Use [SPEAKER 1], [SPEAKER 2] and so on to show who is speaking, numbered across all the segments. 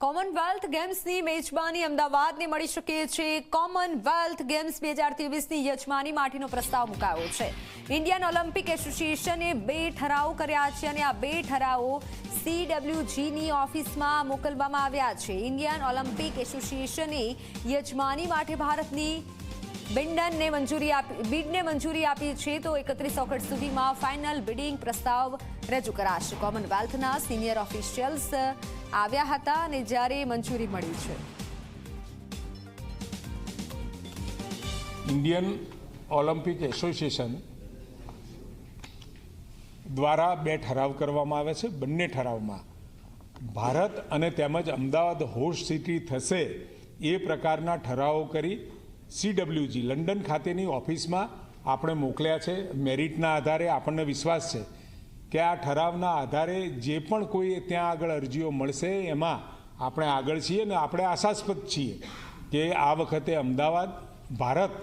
[SPEAKER 1] Commonwealth ગેમ્સની મેજબાની અમદાવાદને મળી શકે છે. કોમનવેલ્થ ગેમ્સ બે હજાર ત્રેવીસની યજમાની માટેનો પ્રસ્તાવ મુકાયો છે. ઇન્ડિયન ઓલિમ્પિક એસોસિએશને બે ઠરાવ કર્યા છે અને આ બે ઠરાવો સીડબ્લ્યુજીની ઓફિસમાં મોકલવામાં આવ્યા છે. ઇન્ડિયન ઓલિમ્પિક એસોસિએશને યજમાની માટે ભારતની બિન્ડનને મંજૂરી આપી, બિડને મંજૂરી આપી છે તો એકત્રીસ ઓગસ્ટ સુધીમાં ફાઇનલ બિડિંગ પ્રસ્તાવ રજૂ કરાશે. કોમનવેલ્થના સિનિયર ઓફિશિયલ્સ આવ્યા હતા અને જ્યારે મંજૂરી મળી છે.
[SPEAKER 2] ઇન્ડિયન ઓલિમ્પિક એસોસિએશન દ્વારા બે ઠરાવ કરવામાં આવે છે. બંને ઠરાવમાં ભારત અને તેમજ અમદાવાદ હોસ્ટ સિટી થશે એ પ્રકારના ઠરાવો કરી સીડબ્લ્યુજી લંડન ખાતેની ઓફિસમાં આપણે મોકલ્યા છે. મેરિટના આધારે આપણને વિશ્વાસ છે કે આ ઠરાવના આધારે જે પણ કોઈ ત્યાં આગળ અરજીઓ મળશે, એમાં આપણે આગળ છીએ ને આપણે આશાસ્પદ છીએ કે આ વખતે અમદાવાદ, ભારત,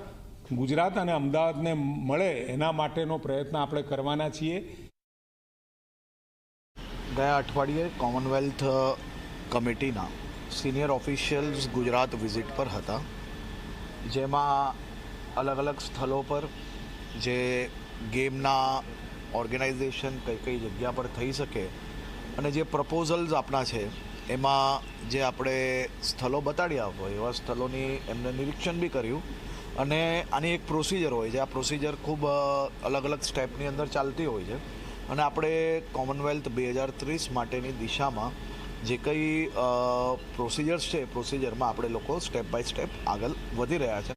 [SPEAKER 2] ગુજરાત અને અમદાવાદને મળે એના માટેનો પ્રયત્ન આપણે કરવાના છીએ.
[SPEAKER 3] ગયા અઠવાડિયે કોમનવેલ્થ કમિટીના સિનિયર ઓફિશિયલ્સ ગુજરાત વિઝિટ પર હતા, જેમાં અલગ અલગ સ્થળો પર જે ગેમના ઓર્ગેનાઇઝેશન કઈ કઈ જગ્યા પર થઈ શકે અને જે પ્રપોઝલ્સ આપણા છે, એમાં જે આપણે સ્થળો બતાડ્યા હોય, એવા સ્થળોની એમને નિરીક્ષણ બી કર્યું. અને આની એક પ્રોસિજર હોય છે. આ પ્રોસિજર ખૂબ અલગ અલગ સ્ટેપની અંદર ચાલતી હોય છે. અને આપણે કોમનવેલ્થ બે હજાર ત્રીસ માટેની દિશામાં જે કંઈ પ્રોસિજર્સ છે પ્રોસિજરમાં આપણે લોકો સ્ટેપ બાય સ્ટેપ આગળ વધી રહ્યા છે.